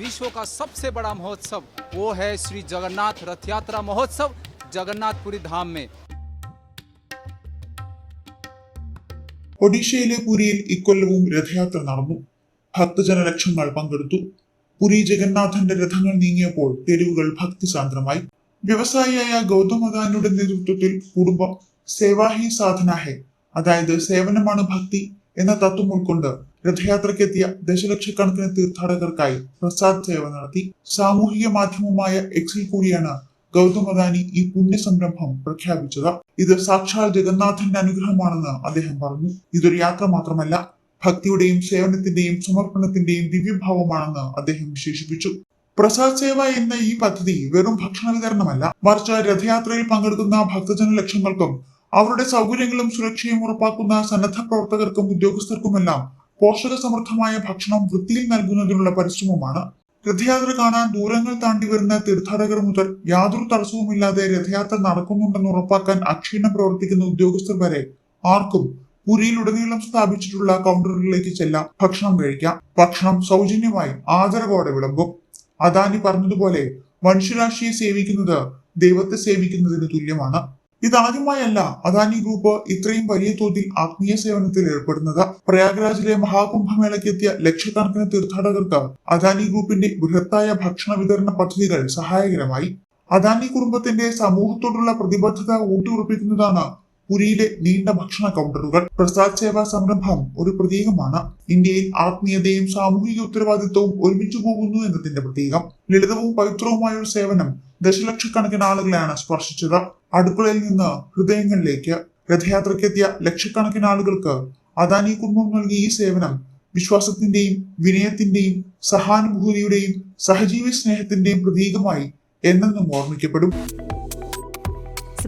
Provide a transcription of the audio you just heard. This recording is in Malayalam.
विश्व का सबसे बड़ा महोत्सव वो है श्री जगन्नाथ रथ यात्रा महोत्सव जगन्नाथपुरी धाम में ഒഡീഷയിലെ പുരിയിൽ ഇക്കൊല്ലവും രഥയാത്ര നടന്നു ഭക്തജനലക്ഷങ്ങൾ പങ്കെടുത്തു പുരി ജഗന്നാഥന്റെ രഥങ്ങൾ നീങ്ങിയപ്പോൾ തെരുവുകൾ ഭക്തിസാന്ദ്രമായി വ്യവസായിയായ ഗൗതം അദാനിയുടെ നേതൃത്വത്തിൽ കുടുംബം സേവാഹി സാധന ഹെ അതായത് സേവനമാണ് ഭക്തി എന്ന തത്വം ഉൾക്കൊണ്ട് രഥയാത്രയ്ക്കെത്തിയ ദശലക്ഷക്കണക്കിന് തീർത്ഥാടകർക്കായി പ്രസാദ് സേവ നടത്തി. സാമൂഹിക മാധ്യമമായ എക്സിൽ കൂടിയാണ് ഗൗതം അദാനി ഈ പുണ്യ സംരംഭം പ്രഖ്യാപിച്ചത്. ഇത് സാക്ഷാൽ ജഗന്നാഥന്റെ അനുഗ്രഹമാണെന്ന് അദ്ദേഹം പറഞ്ഞു. ഇതൊരു യാത്ര മാത്രമല്ല ഭക്തിയുടെയും സേവനത്തിന്റെയും സമർപ്പണത്തിന്റെയും ദിവ്യഭാവമാണെന്ന് അദ്ദേഹം വിശേഷിപ്പിച്ചു. പ്രസാദ് സേവ എന്ന ഈ പദ്ധതി വെറും ഭക്ഷണ വിതരണമല്ല മറിച്ച് രഥയാത്രയിൽ പങ്കെടുക്കുന്ന ഭക്തജന ലക്ഷങ്ങൾക്കും അവരുടെ സൗകര്യങ്ങളും സുരക്ഷയും ഉറപ്പാക്കുന്ന സന്നദ്ധ പ്രവർത്തകർക്കും ഉദ്യോഗസ്ഥർക്കുമെല്ലാം പോഷക സമൃദ്ധമായ ഭക്ഷണം വൃത്തിയിൽ നൽകുന്നതിനുള്ള പരിശ്രമമാണ് രഥയാത്ര കാണാൻ ദൂരങ്ങൾ താണ്ടി വരുന്ന തീർത്ഥാടകർ മുതൽ യാതൊരു തടസ്സവുമില്ലാതെ രഥയാത്ര നടക്കുന്നുണ്ടെന്ന് ഉറപ്പാക്കാൻ അക്ഷീണം പ്രവർത്തിക്കുന്ന ഉദ്യോഗസ്ഥർ വരെ ആർക്കും പുരിയിൽ ഉടനീളം സ്ഥാപിച്ചിട്ടുള്ള കൗണ്ടറുകളിലേക്ക് ചെല്ലാം ഭക്ഷണം കഴിക്കാം. ഭക്ഷണം സൗജന്യമായി ആദരവോടെ വിളമ്പും. അദാനി പറഞ്ഞതുപോലെ മനുഷ്യരാശിയെ സേവിക്കുന്നത് ദൈവത്തെ സേവിക്കുന്നതിന് തുല്യമാണ്. ഇതാദ്യമായല്ല അദാനി ഗ്രൂപ്പ് ഇത്രയും വലിയ തോതിൽ ആത്മീയ സേവനത്തിൽ ഏർപ്പെടുന്നത്. പ്രയാഗ്രാജിലെ മഹാകുംഭമേളയ്ക്ക് എത്തിയ ലക്ഷക്കണക്കിന് തീർത്ഥാടകർക്ക് അദാനി ഗ്രൂപ്പിന്റെ ബൃഹത്തായ ഭക്ഷണ വിതരണ പദ്ധതികൾ സഹായകരമായി. അദാനി കുടുംബത്തിന്റെ സമൂഹത്തോടുള്ള പ്രതിബദ്ധത ഊട്ടിയുറപ്പിക്കുന്നതാണ് പുരിയിലെ നീണ്ട ഭക്ഷണ കൗണ്ടറുകൾ പ്രസാദ് സേവാ സംരംഭം ഒരു പ്രതീകമാണ്. ഇന്ത്യയിൽ ആത്മീയതയും സാമൂഹിക ഉത്തരവാദിത്വവും ഒരുമിച്ച് പോകുന്നു എന്നതിന്റെ പ്രതീകം. ലളിതവും പവിത്രവുമായ ഒരു സേവനം ദശലക്ഷക്കണക്കിന് ആളുകളെയാണ് സ്പർശിച്ചത്. അടുക്കളയിൽ നിന്ന് ഹൃദയങ്ങളിലേക്ക് രഥയാത്രയ്ക്കെത്തിയ ലക്ഷക്കണക്കിന് ആളുകൾക്ക് അദാനി കുടുംബം നൽകിയ ഈ സേവനം വിശ്വാസത്തിന്റെയും വിനയത്തിന്റെയും സഹാനുഭൂതിയുടെയും സഹജീവി സ്നേഹത്തിന്റെയും പ്രതീകമായി എന്നെന്നും ഓർമ്മിക്കപ്പെടും.